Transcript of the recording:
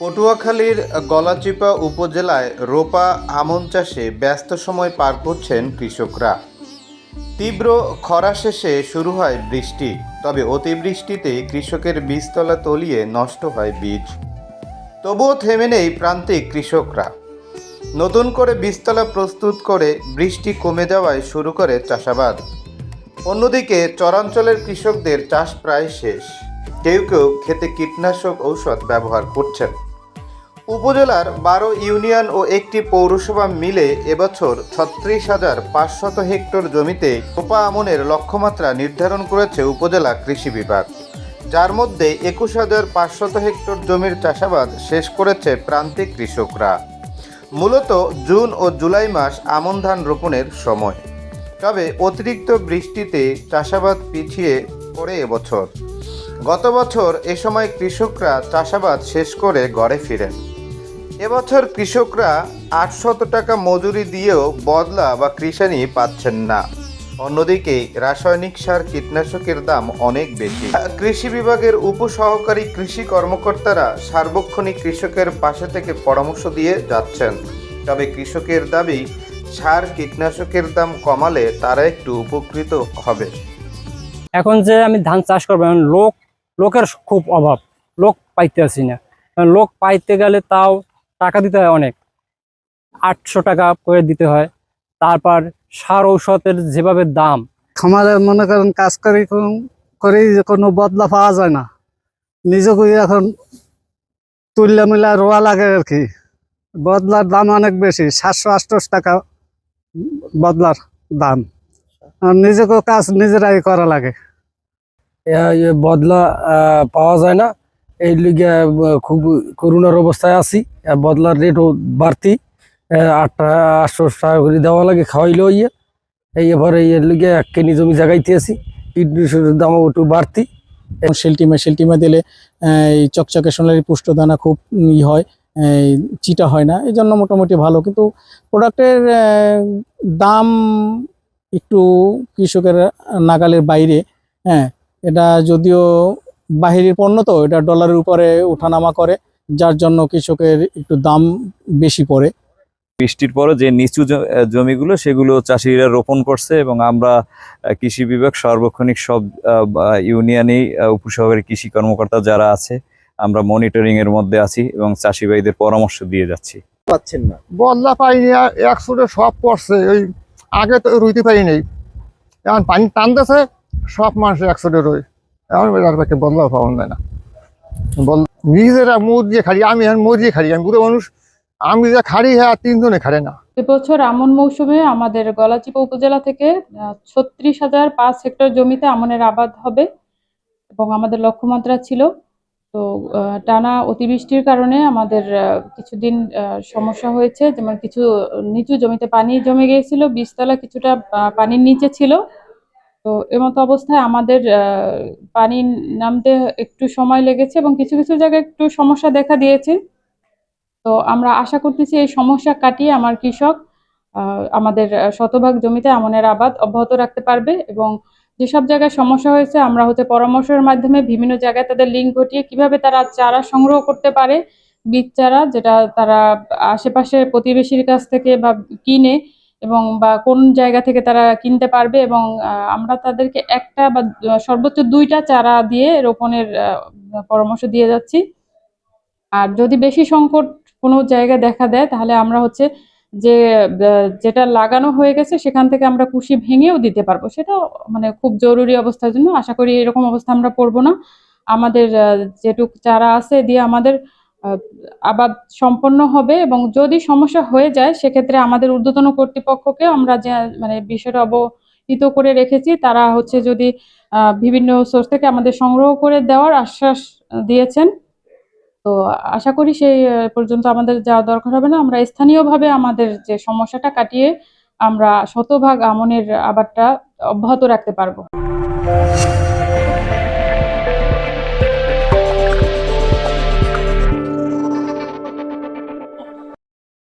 পটুয়াখালীর গলাচিপা উপজেলায় রোপা আমন চাষে ব্যস্ত সময় পার করছেন কৃষকরা। তীব্র খরা শেষে শুরু হয় বৃষ্টি, তবে অতিবৃষ্টিতে কৃষকের বীজতলা তলিয়ে নষ্ট হয় বীজ। তবুও থেমে নেই প্রান্তিক কৃষকরা। নতুন করে বীজতলা প্রস্তুত করে বৃষ্টি কমে যাওয়ায় শুরু করে চাষাবাদ। অন্যদিকে চরাঞ্চলের কৃষকদের চাষ প্রায় শেষ। কেউ কেউ খেতে কীটনাশক ঔষধ ব্যবহার করছেন। উপজেলার বারো ইউনিয়ন ও একটি পৌরসভা মিলে এবছর ছত্রিশ হাজার পাঁচশত হেক্টর জমিতে রোপা আমনের লক্ষ্যমাত্রা নির্ধারণ করেছে উপজেলা কৃষি বিভাগ। যার মধ্যে একুশ হাজার পাঁচশত হেক্টর জমির চাষাবাদ শেষ করেছে প্রান্তিক কৃষকরা। মূলত জুন ও জুলাই মাস আমন ধান রোপণের সময়। তবে অতিরিক্ত বৃষ্টিতে চাষাবাদ পিছিয়ে পড়ে এবছর। গত বছর এ সময় কৃষকরা চাষাবাদ শেষ করে ঘরে ফিরেন। এবছর কৃষকরা আটশত টাকা মজুরি দিয়েও বদলা বা কৃষানি পাচ্ছেন না। অন্যদিকে রাসায়নিক সার কীটনাশকের দাম অনেক বেশি। কৃষি বিভাগের উপসহকারী কৃষি কর্মকর্তারা সার্বক্ষণিক কৃষকের পাশে থেকে পরামর্শ দিয়ে যাচ্ছেন। তবে কৃষকের দাবি, সার কীটনাশকের দাম কমালে তারা একটু উপকৃত হবে। এখন যে আমি ধান চাষ করব লোক, লোকের খুব অভাব। লোক পাইতে আসি না। লোক পাইতে গেলে তাও টাকা দিতে হয় অনেক। আটশো টাকা করে দিতে হয়। তারপর সার ঔষধের যেভাবে দাম। খামারে মনে করেন কাজ করি করেই কোনো বদলা পাওয়া যায় না। নিজেকে এখন তুললে মিলা রোয়া লাগে আর কি। বদলার দাম অনেক বেশি সাতশো আটশো টাকা বদলার দাম। আর নিজেকেও কাজ নিজেরাই করা লাগে। বদলা পাওয়া যায় না। এই লিগে খুব করুণার অবস্থায় আছি। বদলার রেটও বাড়তি। আটটা, আটশো টাকা করে দেওয়া লাগে, খাওয়াইলো ইয়ে। এই এবারে এর লিগে এক কেনি জমি জাগাইতে আছি। কীটনাশকের দামও একটু বাড়তি। শেলটিমে শেলটিমে দিলে এই চকচকে সোনালি পুষ্টদানা খুব ই হয়, এই চিটা হয় না। এই জন্য মোটামুটি ভালো। কিন্তু প্রোডাক্টের দাম একটু কৃষকের নাগালের বাইরে হ্যাঁ এটা যদিও বাহিরের পণ্য তো এটা ডলারের উপরে ওঠানামা করে যার জন্য কৃষকের একটু দাম বেশি পড়ে। বৃষ্টির পরে যে নিচু জমিগুলো সেগুলো চাষিরা রোপণ করছে এবং আমরা কৃষি বিভাগ সার্বক্ষণিক সব ইউনিয়নেই উপসহকারী কৃষি কর্মকর্তা যারা আছে আমরা মনিটরিং এর মধ্যে আছি এবং চাষি ভাইদের পরামর্শ দিয়ে যাচ্ছি। পাচ্ছেন না। বদলা পাইনি আর একশোটে সব পড়ছে ওই আগে তো রুইতে পারি নেই এখন পানি টানতেছে সব মানুষ একশোটে রই। এখন আর বাকি বদলা পাওয়া যায় না। বল নিজেরা মুরগি খালি আমি এখন মুরগি খালি আমি বুড়ো মানুষ, আমি যে খাড়ি হ্যাঁ তিনজনে খাড়ে না। এবছর আমন মৌসুমে আমাদের গলাচিপা উপজেলা থেকে ছত্রিশ হাজার পাঁচ হেক্টর জমিতে আমনের আবাদ হবে এবং আমাদের লক্ষ্যমাত্রা ছিল। তো টানা অতিবৃষ্টির কারণে আমাদের কিছুদিন সমস্যা হয়েছে। যেমন কিছু নিচু জমিতে পানি জমে গিয়েছিল, বীজতলা কিছুটা পানির নিচে ছিল। তো এমতো অবস্থায় আমাদের পানি নামতে একটু সময় লেগেছে এবং কিছু কিছু জায়গায় একটু সমস্যা দেখা দিয়েছে। তো আমরা আশা করতেছি এই সমস্যা কাটিয়ে আমার কৃষক আমাদের শতভাগ জমিতে আমনের আবাদ অব্যাহত রাখতে পারবে এবং যেসব জায়গায় সমস্যা হয়েছে আমরা হচ্ছে পরামর্শের মাধ্যমে বিভিন্ন জায়গায় তাদের লিঙ্ক ঘটিয়ে কীভাবে তারা চারা সংগ্রহ করতে পারে, বীজ চারা যেটা তারা আশেপাশে প্রতিবেশীর কাছ থেকে বা কিনে এবং বা কোন জায়গা থেকে তারা কিনতে পারবে এবং আমরা তাদেরকে একটা বা সর্বোচ্চ দুইটা চারা দিয়ে রোপণের পরামর্শ দিয়ে যাচ্ছি। আর যদি বেশি সংকট কোনো জায়গায় দেখা দেয়, তাহলে আমরা হচ্ছে যে যেটা লাগানো হয়ে গেছে সেখান থেকে আমরা কুশি ভেঙেও দিতে পারব। সেটা মানে খুব জরুরি অবস্থার জন্য। আশা করি এরকম অবস্থা আমরা পড়ব না। আমাদের যেটুক চারা আছে দিয়ে আমাদের আবাদ সম্পন্ন হবে এবং যদি সমস্যা হয়ে যায়, সেক্ষেত্রে আমাদের ঊর্ধ্বতন কর্তৃপক্ষকে আমরা যে মানে বিষয়টা অবহিত করে রেখেছি, তারা হচ্ছে যদি বিভিন্ন সোর্স থেকে আমাদের সংগ্রহ করে দেওয়ার আশ্বাস দিয়েছেন, তো আশা করি সেই পর্যন্ত আমাদের যাওয়া দরকার হবে না। আমরা স্থানীয়ভাবে আমাদের যে সমস্যাটা কাটিয়ে আমরা শতভাগ আমনের আবারটা অব্যাহত রাখতে পারব।